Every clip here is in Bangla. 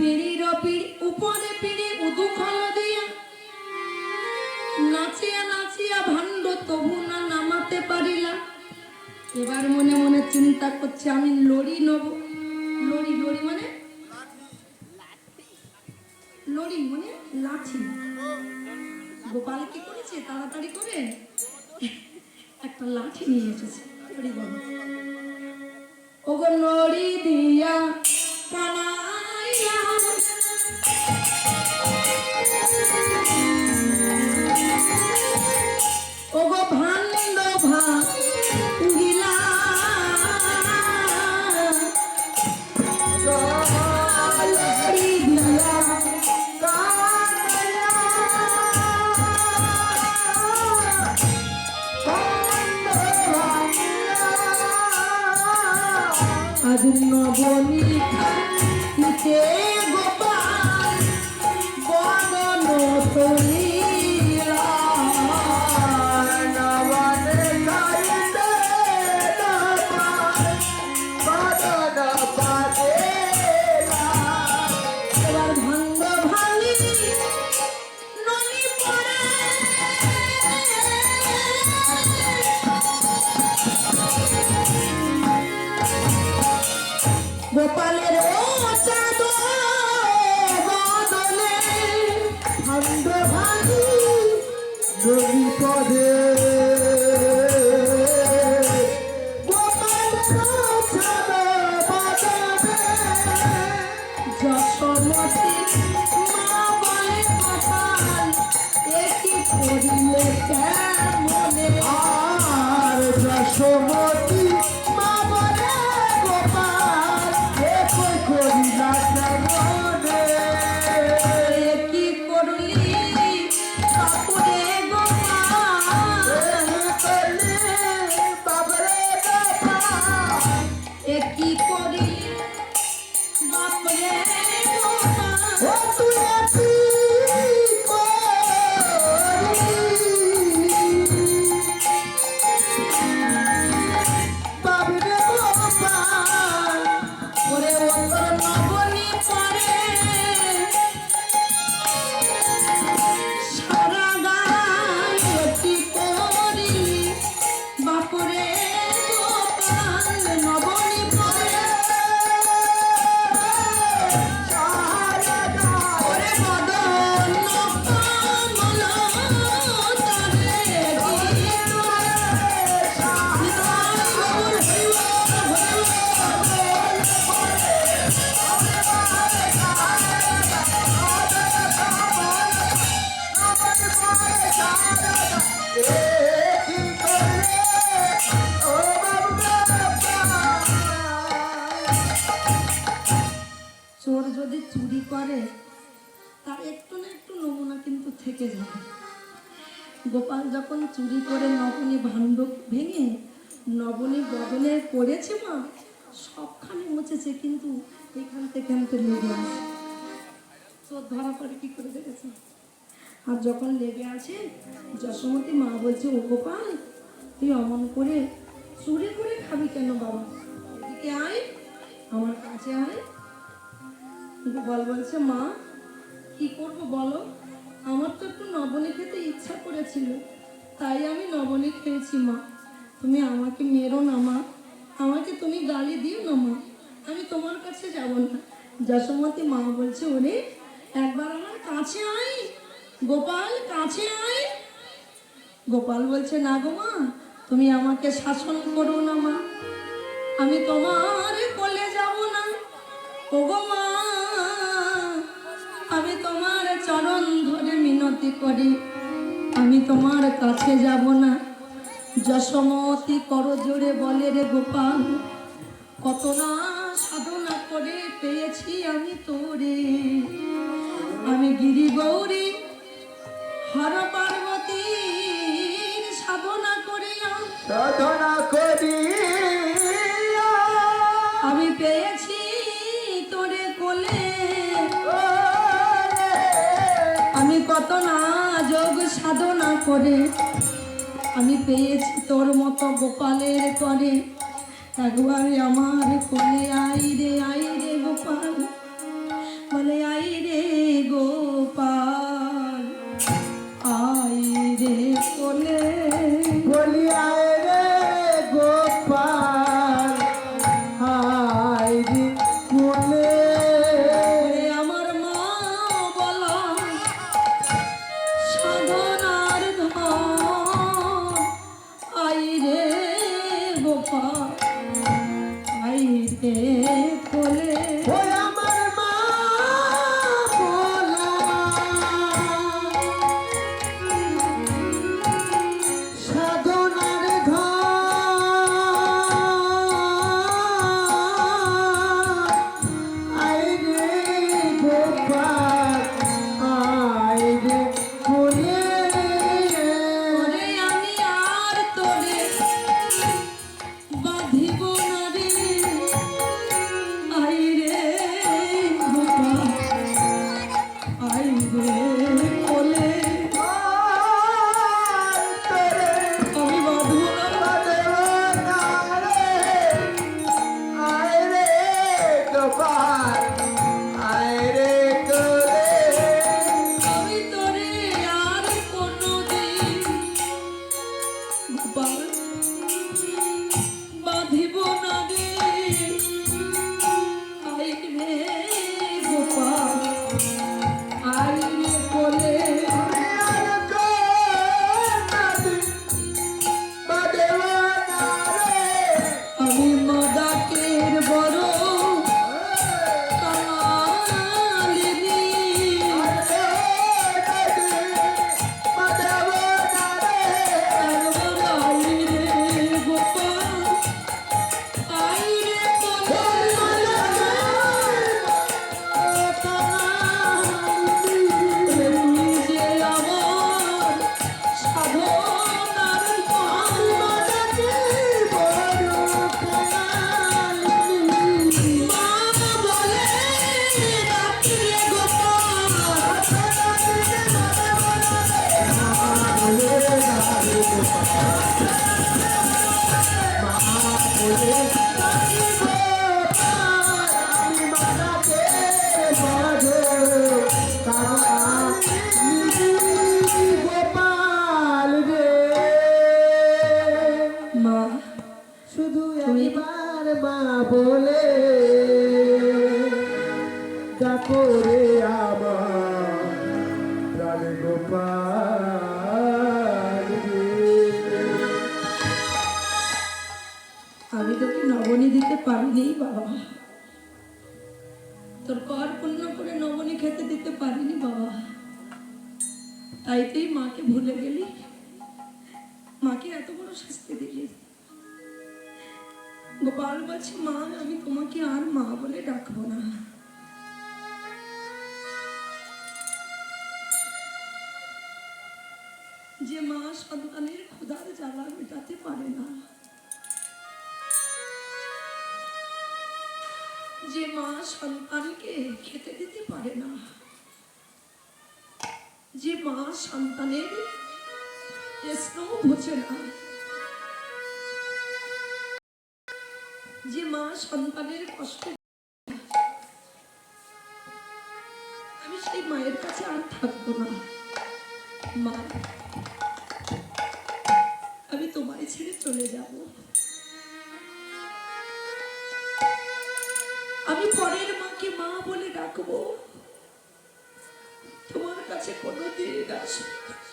পিড়ির পিড়ি উপরে পিড়ি উদু খল দিয়া। নাচিয়া নাচিয়া ভাণ্ড তবু না নামাতে পারিলা। এবার মনে মনে চিন্তা করছে, আমি লড়ি নেব। লড়ি লড়ি মানে? লড়ি মানে লাঠি। গোপাল কি করেছে? তাড়াতাড়ি করে? একটা লাঠি নিয়ে এসেছে। লড়ি ওগো লড়ি দিয়া কানাইয়া আজ নবনীতে গোপাল Oh, মুছেছে কিন্তু এখান থেকে এখান থেকে লেগে আছে চোর ধরা পড়ে, কি করে দেখেছে? আর যখন লেগে আছে যশোমতী মা বলছে ও গোপাল তুই অমন করে চুরি করে খাবি কেন বাবা? এদিকে আয়, আমার কাছে আয়। গোপাল বলছে, মা, কি করব বলো? আমার তো একটু নবনী খেতে ইচ্ছা করেছিল, তাই আমি নবনী খেয়েছি, মা। তুমি আমাকে মেরো না, মা। আমাকে তুমি গালি দিও না, মা। আমি তোমার কাছে যাব না। যশোমতী মা বলছে, ওরে, একবার আমার কাছে আয়। গোপাল, কাছে আয়। গোপাল বলছে, না গো মা, তুমি আমাকে শাসন করো না মা। আমি তোমার কোলে যাব না। ওগো মা, আমি তোমার চরণ ধরে মিনতি করি। আমি তোমার কাছে যাব না। যশমতি কর জোরে বলে, রে গোপাল, কত না পেয়েছি আমি তোরে। আমি গিরি গৌরী হর পার্বতীর সাধনা করিলাম সাধনা করি আমি পেয়েছি তোরে কোলে। আমি কত না যোগ সাধনা করে। আমি পেয়েছি তোর মতো গোপালের করে একবার আমার কোলে আই রে আই রে গোপাল বলে আই রে গোপাল। আই রে কোলে বলি আই রে গোপাল। আই রে দিতে পারিনি বাবা। তোর কর পূর্ণ করে নবনী খেতে দিতে পারিনি বাবা। তাই তুই মাকে ভুলে গেলি। মাকে এত বড় শাস্তি দিলি। গোপাল বলছে, মা, আমি তোমাকে আর মা বলে ডাকবো না। যে মা সন্তানের ক্ষুধার জ্বালা মেটাতে পারে না। যে মা সন্তানকে খেতে দিতে পারে না। যে মা সন্তানের স্নেহ বোঝে না। যে মা সন্তানের কষ্ট কাছে কোনোদিন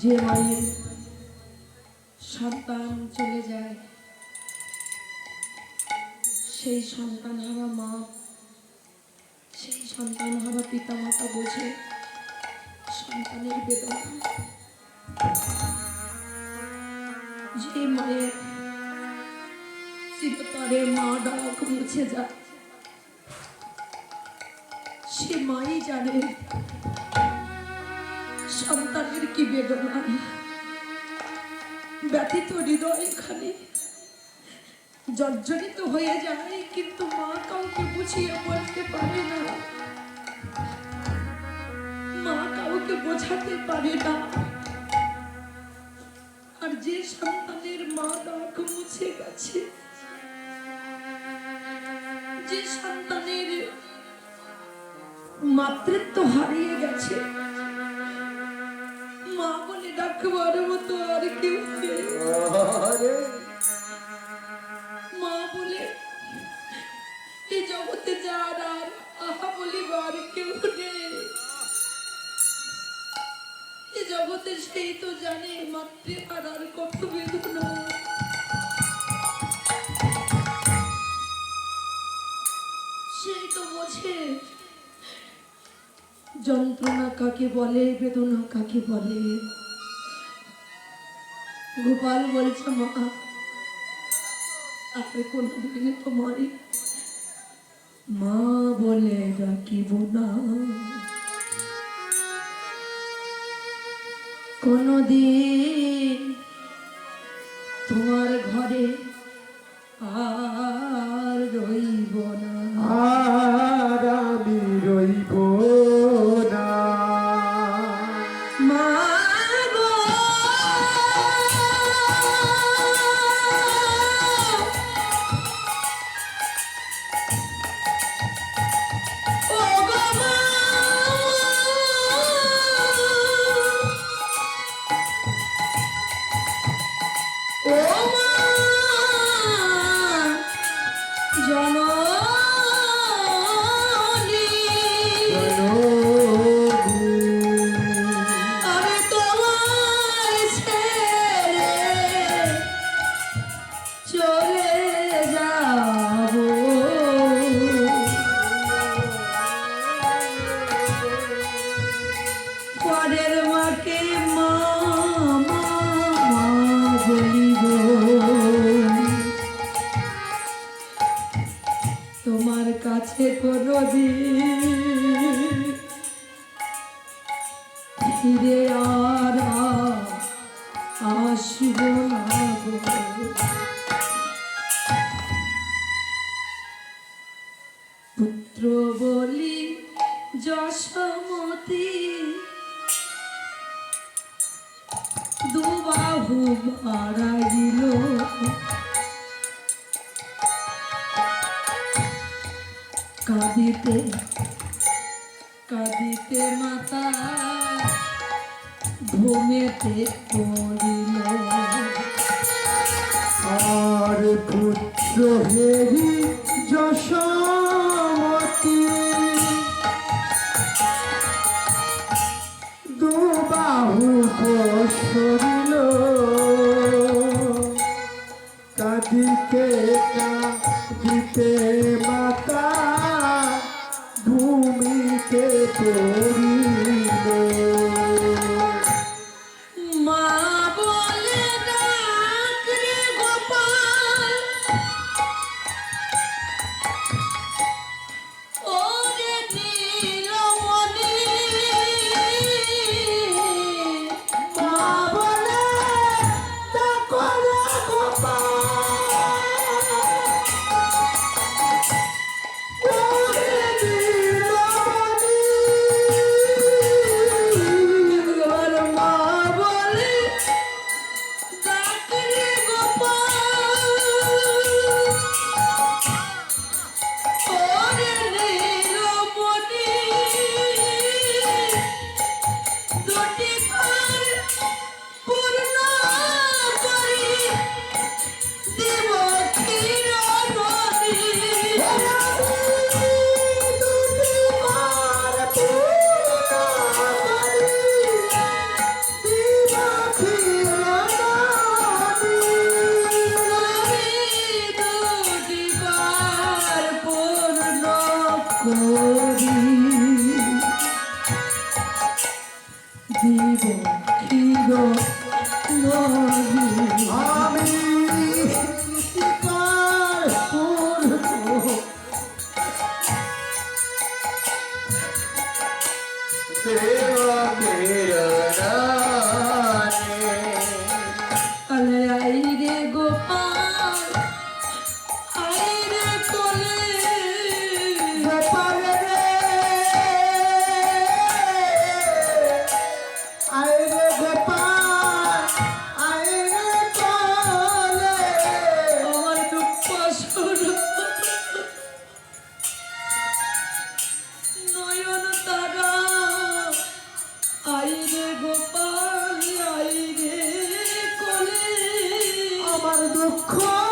যে মায়ের সন্তান চলে যায়, সেই সন্তান হারা মা, সেই সন্তান হারা পিতা মাতা বোঝে সন্তানের বেদনা। যে মায়ের চিরতরে মা ডাক মুছে যায়, সে মাই জানে সন্তানের কি বেদনা? ব্যথিত হৃদয় এখানে। জর্জরিত হয়ে যায়, কিন্তু মা কাউকে বুঝিয়ে বলতে পারে না। মা কাউকে বোঝাতে পারে না। আর যে সন্তানের মা ডাক মুছে গেছে, যে সন্তানের মাতৃত্ব হারিয়ে গেছে বলে মতো আর কেউ মা বলে এই জগতে যার আর আহা বলিবার কেউ নেই। এই জগতে সেই তো জানে মাতৃহারার কত বেদনা সেই তো বোঝে যন্ত্রণা কাকে বলে বেদনা কাকে বলে। গোপাল বলছে মা আপনি কোনদিন তোমারই মা বলে ডাকিব না। কোনদিন তোমার ঘরে Show. কাঁদিতে মাতা ঘুমেতে পড়িল। আর পুত্র হেরি Eu não corpo.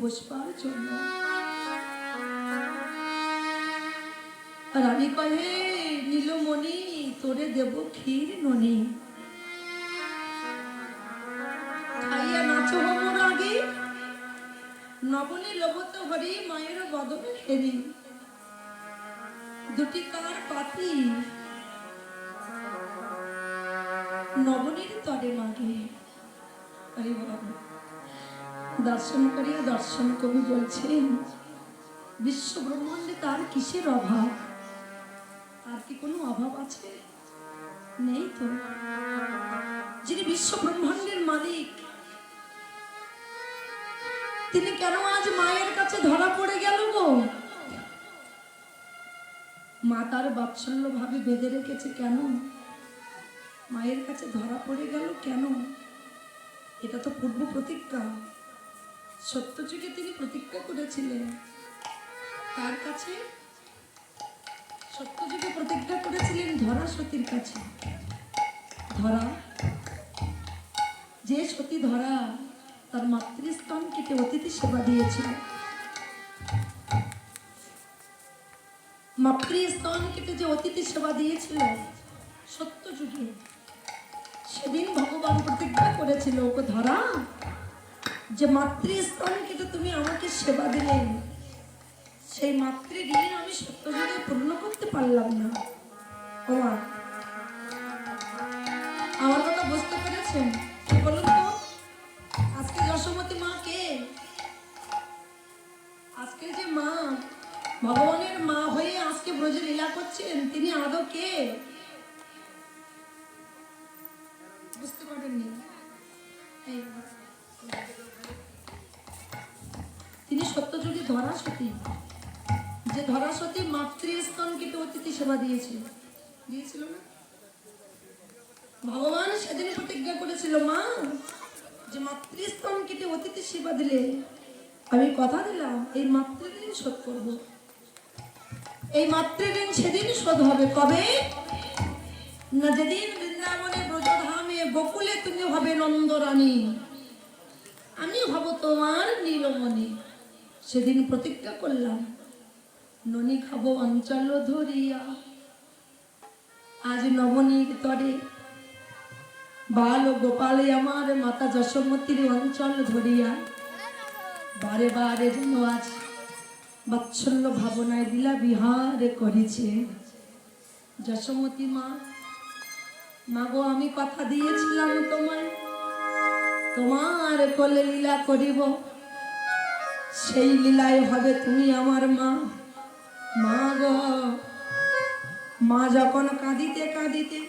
বসবার জন্য। আর আমি কহে নীলমণি তোরে দেব ক্ষীর ননি। খাইয়া নবনী হরি মায়ের বদনে ফেরি। দুটি কার পাতি নবনীর তরে মাগে। হরি দর্শন করিয়া দর্শন কবি বলছেন বিশ্ব ব্রহ্মাণ্ডে তার কিসের অভাব? তার কি কোনো অভাব আছে? নেই তো। যিনি বিশ্ব ব্রহ্মাণ্ডের মালিক, তিনি কেন আজ মায়ের কাছে ধরা পড়ে গেল গো? মা তার বাৎসল্য ভাবে বেঁধে রেখেছে কেন? মায়ের কাছে ধরা পড়ে গেল কেন? এটা তো পূর্ব প্রতিজ্ঞা। সত্য যুগে তিনি প্রতিজ্ঞা করেছিলেন। কার কাছে সত্য যুগে প্রতিজ্ঞা করেছিলেন ধরা সতীর কাছে। ধরা, যে সতী ধরা তার মাতৃস্তন কেটে অতিথি সেবা দিয়েছিল। মাতৃস্তন কেটে যে অতিথি সেবা দিয়েছিল সত্য যুগে সেদিন ভগবান প্রতিজ্ঞা করেছিল, ওকে ধরা। যে মাতৃস্তন কেটে তুমি আমাকে সেবা দিলে। সেই মাতৃ ঋণ আমি সত্য যুগে পূর্ণ করতে পারলাম না। ও আমার কথা বুঝতে পেরেছেন? বলুন তো? আজকে যশোমতী মা কে? আজকে যে মা, ভগবানের মা হয়ে আজকে ব্রজে লীলা করছেন, তিনি আদৌ কে? যে ধরা সতী মাতৃস্তন কেটে অতিথি সেবা দিয়েছিল। দিয়েছিল না? ভগবান সেদিন প্রতিজ্ঞা করেছিল, মা, যে কেটে অতিথি সেবা দিলে আমি কথা দিলাম, এই মাতৃঋণ শোধ করব। এই মাতৃঋণ সেদিন শোধ হবে। কবে? না, যেদিন বৃন্দাবনে ব্রজধামে বকুলে তুমি হবে নন্দরানী। আমি হব তোমার নীলমণি সেদিন প্রতিজ্ঞা করলাম, ননি খাব অঞ্চল ধরিয়া। আজ নবনীর তরে বাল গোপালে আমার মাতা যশোমতীর অঞ্চল ধরিয়া। বারে বারে যেন আজ বাৎসল্য ভাবনায় দিলা বিহার করেছে। যশোমতী মা, মাগো আমি কথা দিয়েছিলাম তোমায়। তোমার কোলে লীলা করিব। সেই লীলায় হবে তুমি আমার মা। মা গো, মা যখন কাঁদিতে কাঁদিতে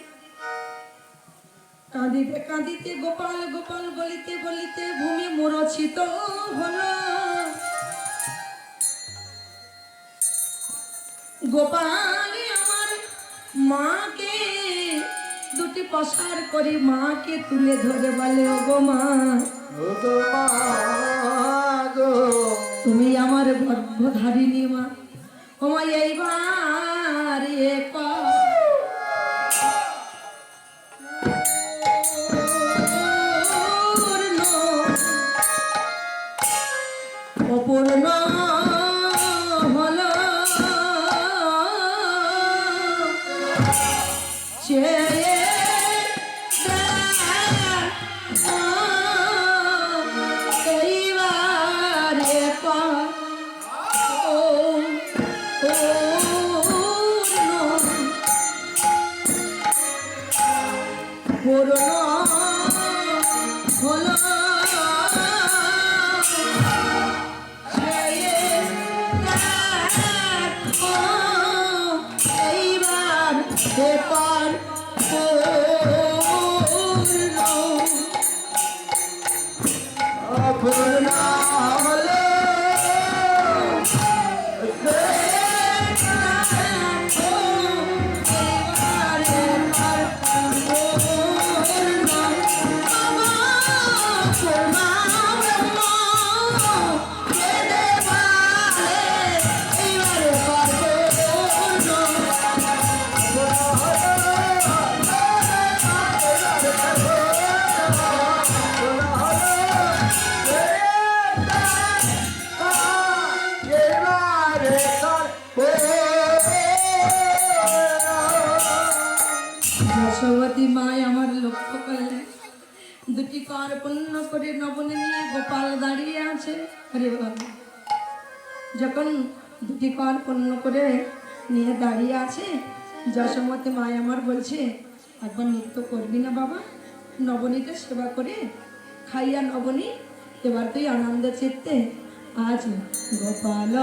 কাঁদিতে কাঁদিতে গোপাল গোপাল বলিতে বলিতে ভূমি মূরছিত হলো। গোপাল আমার মাকে, দুটি পসার করে মাকে তুলে ধরে বলে ও গো মা আমার গর্ভধারিণী মা। ও মা এইবার এইবার বেপার করে নবনী নিয়ে গোপাল দাঁড়িয়ে আছে। হরে যখন দুটি কর পণ্য করে নিয়ে দাঁড়িয়ে আছে, যশমতে মায় আমার বলছে, একবার নৃত্য করবি না বাবা। নবনীতে সেবা করে খাইয়া নবনী, এবার তুই আনন্দ চিত্তে আজ গোপাল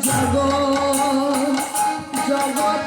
জগৎ জগৎ